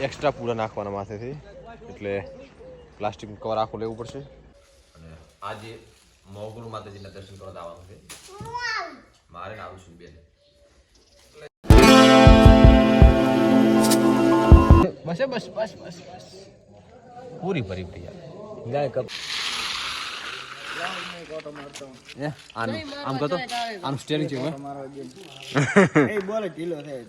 Extra પૂરા નાખવાના માથેથી. એટલે પ્લાસ્ટિકનું કવર આખું લેવું પડશે. અને આજે મોગુરુ માતાજીના દર્શન કરવા આવવાનું છે. મારે આવું છું બેન. બસ બસ બસ બસ બસ. પૂરી ભરી ભરી જાય કપ. આનું આમ કરતો આનું સ્ટેરિંગ છે એ બોલે ઢીલો થાય.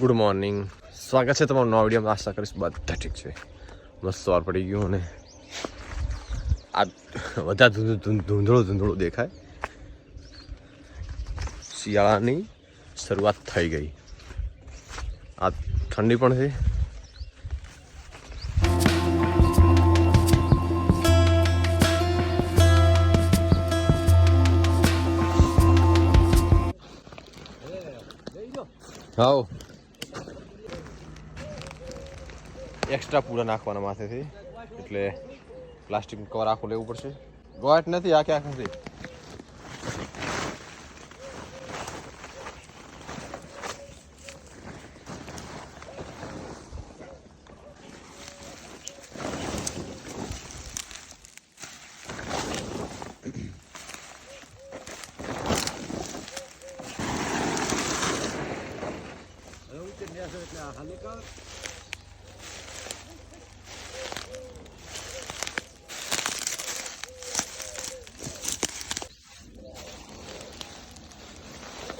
ગુડ મોર્નિંગ સ્વાગત છે તમારું નવા વિડીયોમાં. આશા કરીશ બધા ઠીક છે. મસ્ત સવાર પડી ગયું અને આ બધા ધૂંધળો ધૂંધ- ધૂંધળું દેખાય. શિયાળાની શરૂઆત થઈ ગઈ. આ ઠંડી પણ છે. હાઉ. એક્સ્ટ્રા પૂરા નાખવાના માથેથી. એટલે પ્લાસ્ટિકનું કવર આખું લેવું પડશે. ગોટ નથી, આ ક્યાંક નથી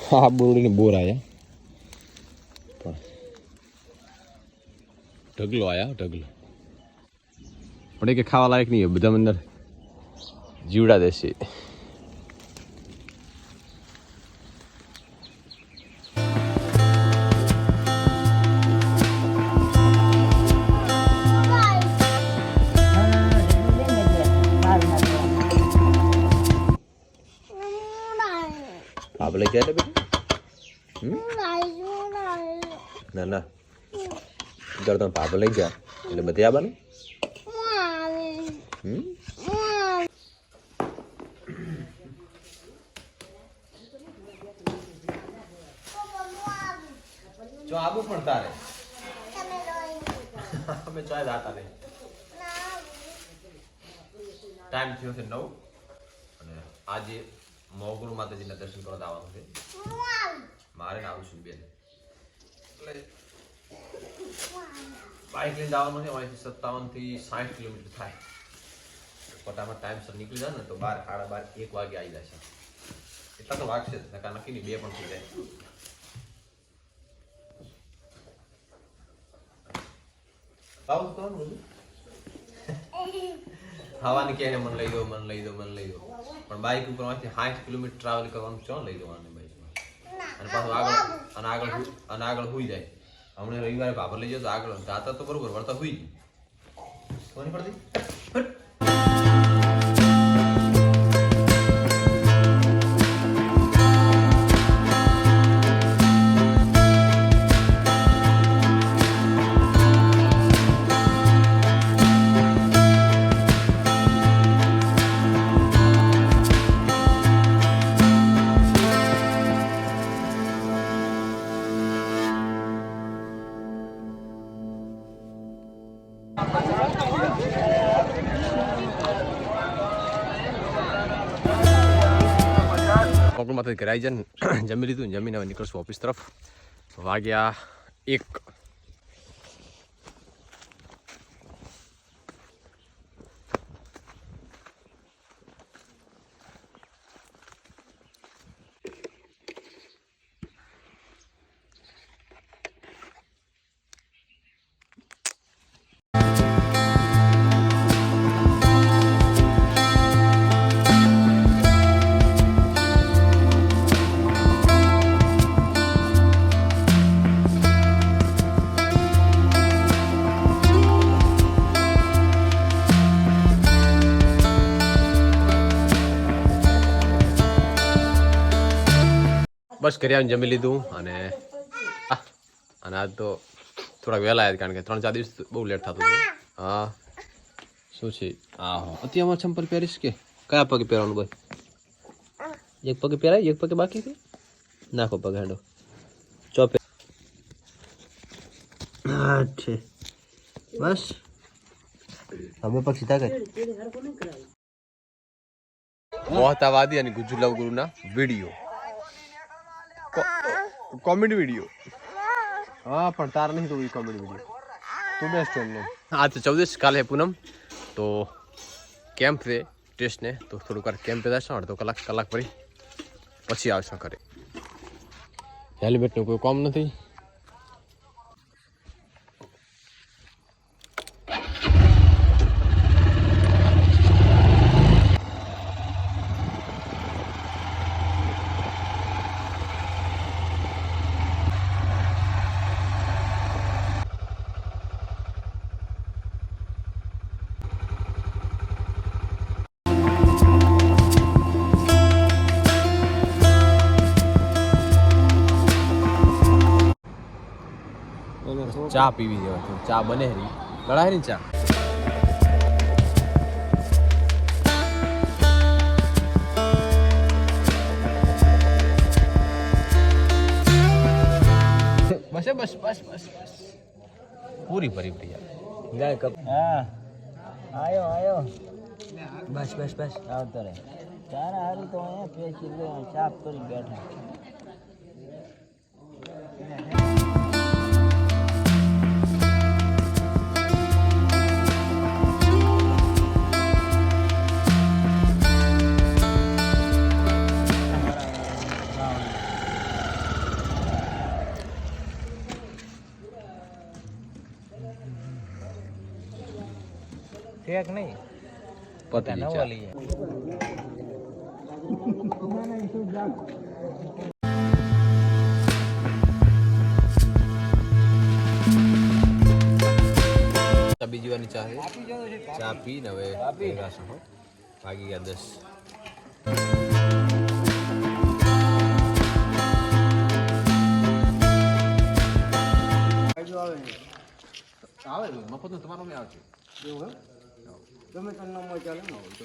હા બોરડીને બોર આયા. પણ ઢગલો આયા ઢગલો. પણ એ કે ખાવા લાયક નહીં બધા અંદર જીવડા દેશે આપણે ક્યારે બેટા? ના ના. જરા તમે પાપા લઈ જા એટલે બધી આવવાનું જો આબુ પણ તારે. અમે ચાય રે ટાઈમ થયો છે નવ. અને આજે મોગુરુ માતાજીના દર્શન કરવા આવવાનું છે. મારે ને આવું છું બેન. એટલે બાઇક લઈને જવાનું છે અહીંથી સત્તાવનથી સાઠ કિલોમીટર થાય. પોતામાં ટાઈમસર નીકળી જાય ને તો બાર, સાડા બાર, એક વાગે આવી જાય છે. એટલા તો વાગશે જ નકા નક્કી નહીં બે પણ થઈ જાય. આવું કોણ બધું ખાવાની ક્યારે મન લઈ દો, મને લઈ દો, મને લઈ દો. પણ બાઇક ઉપરમાંથી સાઠ કિલોમીટર ટ્રાવેલ કરવાનું ચો લઈ જવાનું અને પાછું આગળ અને આગળ અને આગળ હોઈ જાય. હમણાં રવિવારે ભાભર લઈ જાવ તો આગળ. જાતા તો બરોબર, વળતા હોઈ જ કોની પડતી કોકણમાંથી ઘરે જાય જમી લીધું જમીને હવે નીકળશું ઓફિસ તરફ. વાગ્યા એક બસ આવીને જમી લીધું અને અને આજ તો થોડાક વહેલા આવ્યા કારણ કે ત્રણ ચાર દિવસ બહુ લેટ થતું હતું. હા. શું છે? હા હો. અત્યારે ચંપલ પહેરીશ કે? કયા પગે પહેરવાનું ભાઈ એક પગે પહેરાય એક પગે બાકી છે? નાખો પગ હાંડો ચોપે છે. બસ. હવે પગ સીધા કર મોહતાવાદી અને ગુજુલવ ગુરુના વીડિયો. કોમેડી વીડિયો હા, પણ તાર નહીં તો કોમેડી વીડિયો તું બેસ્ટ એમને. આજ તો ચૌદશ કાલે પૂનમ. તો કેમ્પ રે ટેસ્ટને તો થોડુંક વાર કેમ્પે જશે અડધો કલાક કલાક પડી પછી આવશે ઘરે. હેલ્મેટનું કોઈ કામ નથી. ચા પીવી જવા ચા બને હરી. ગળાય ને ચા? બસ બસ બસ બસ બસ. પૂરી ભરી ભરી ગાય કપ. હા. આયો આયો. બસ બસ બસ. આવતો રહે. તારા હારી તો અહીંયા પેશી સાફ કરી બેઠા. ઠેક નહીં? પતલી નવો લઈએ ચા બીજી વારની ચા ચા પી ને હવે ભેગા ગયા દસ. આવે. મફત તમારું આવશે. એવું હે ગમે ન નંબર ચાલે ને હોય તો.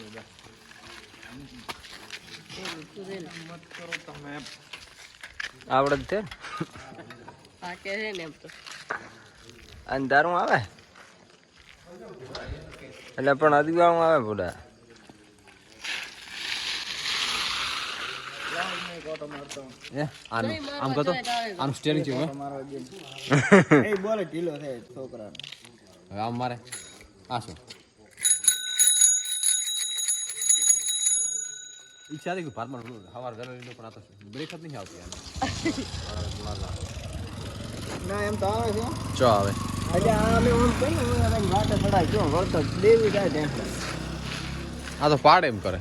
આવડે જ છે? કે છે ને એમ તો. અંધારું આવે? એટલે પણ અદગાળું આવે ભૂડા? આમ આમ કરતો આમ સ્ટેરિંગ છે એ બોલે ઢીલો થાય છોકરા હવે આમ મારે. આ શું? ઈચ્છા હતી કે ભાતમાં હવાર લઈને પણ આ તો બ્રેક જ નહીં આવતી. ના એમ તો આવે છે ચો આવે એટલે આ અમે ઓમ કહીએ વાટે ચડાય જો વળતો દેવી જાય આ તો પાડ એમ કરે